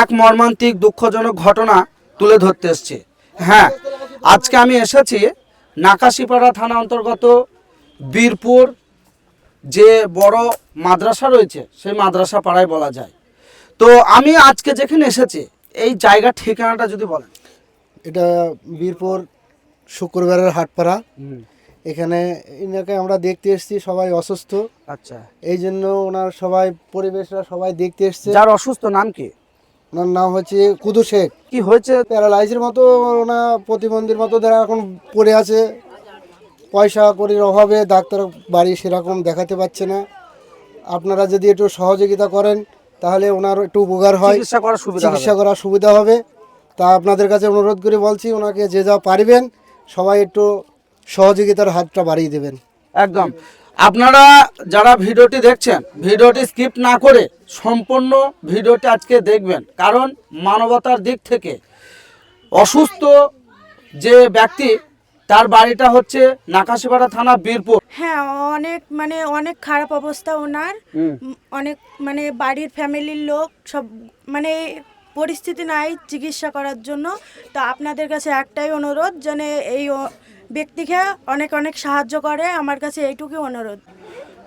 এক মর্মান্তিক দুঃখজনক ঘটনা তুলে ধরতে এসছে। হ্যাঁ আজকে আমি এসেছি নাকাশিপাড়া থানা অন্তর্গত বীরপুর যে বড় মাদ্রাসা রয়েছে সেই মাদ্রাসা পাড়ায় বলা যায়। তো আমি আজকে যেখানে এসেছি এই জায়গার ঠিকানাটা যদি বলেন। এটা বীরপুর শুক্রবারের হাটপাড়া। এখানে এনাকে আমরা দেখতে এসেছি সবাই অসুস্থ। আচ্ছা। এই জন্য ওনার সবাই পরিবেশরা সবাই দেখতে এসছে। যার অসুস্থ নাম কি? ওনার নাম হচ্ছে কুদু শেখ। কি হয়েছে? প্যারালাইজের মতো ওনা প্রতিবন্ধীর মতো যারা এখন পড়ে আছে পয়সা করির অভাবে ডাক্তার বাড়ি সেরকম দেখাতে পাচ্ছে না। আপনারা যদি একটু সহযোগিতা করেন তাহলে ওনার একটু উপকার হয়। চিকিৎসা করার সুবিধা। চিকিৎসা করার সুবিধা হবে। তা আপনাদের কাছে অনুরোধ করে বলছি ওনাকে যে যা পারবেন সবাই একটু সহযোগিতার হাতটা বাড়িয়ে দেবেন। একদম। আপনারা যারা ভিডিওটি দেখছেন ভিডিওটি স্কিপ না করে সম্পূর্ণ ভিডিওটি আজকে দেখবেন। কারণ মানবতার দিক থেকে অসুস্থ যে ব্যক্তি তার বাড়িটা হচ্ছে নাকাশিপাড়া থানা বীরপুর। হ্যাঁ অনেক মানে অনেক খারাপ অবস্থা ওনার। অনেক মানে বাড়ির ফ্যামিলির লোক সব মানে পরিস্থিতি নাই চিকিৎসা করার জন্য। তো আপনাদের কাছে একটাই অনুরোধ যেন এই ব্যক্তিকে অনেক অনেক সাহায্য করে। আমার কাছে এইটুকুই অনুরোধ।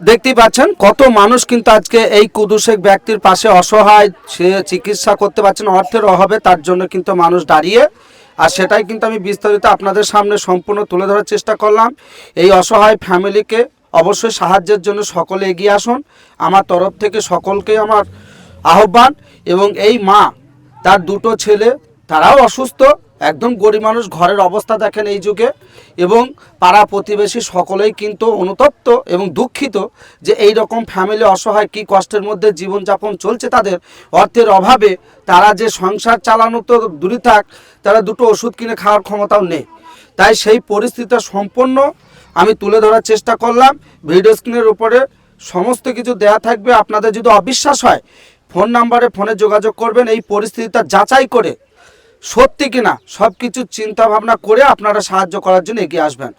দেখতেই পাচ্ছেন, কত মানুষ কিন্তু আজকে এই কুদুশেক ব্যক্তির পাশে অসহায়, সে চিকিৎসা করতে পারছেন অর্থের অভাবে তার জন্য কিন্তু মানুষ দাঁড়িয়ে। আর সেটাই কিন্তু আমি বিস্তারিত আপনাদের সামনে সম্পূর্ণ তুলে ধরার চেষ্টা করলাম। এই অসহায় ফ্যামিলিকে অবশ্যই সাহায্যের জন্য সকলে এগিয়ে আসুন। আমার তরফ থেকে সকলকে আমার আহ্বান এবং এই মা, তার দুটো ছেলে, তারাও অসুস্থ। একদম গরিব মানুষ ঘরের অবস্থা দেখেন এই যুগে। এবং পাড়া প্রতিবেশী সকলেই কিন্তু অনুতপ্ত এবং দুঃখিত যে এই রকম ফ্যামিলি অসহায় কি কষ্টের মধ্যে জীবনযাপন চলছে তাদের। অর্থের অভাবে তারা যে সংসার চালানো তো দূরে থাক, তারা দুটো ওষুধ কিনে খাওয়ার ক্ষমতাও নেই। তাই সেই পরিস্থিতিটা সম্পূর্ণ আমি তুলে ধরার চেষ্টা করলাম। ভিডিও স্ক্রিনের উপরে সমস্ত কিছু দেয়া থাকবে। আপনাদের যদি অবিশ্বাস হয়, ফোন নাম্বারে ফোনে যোগাযোগ করবেন। এই পরিস্থিতিটা যাচাই করে সত্যি কিনা সব কিছু চিন্তা ভাবনা করে আপনারা সাহায্য করার জন্য এগিয়ে আসবেন।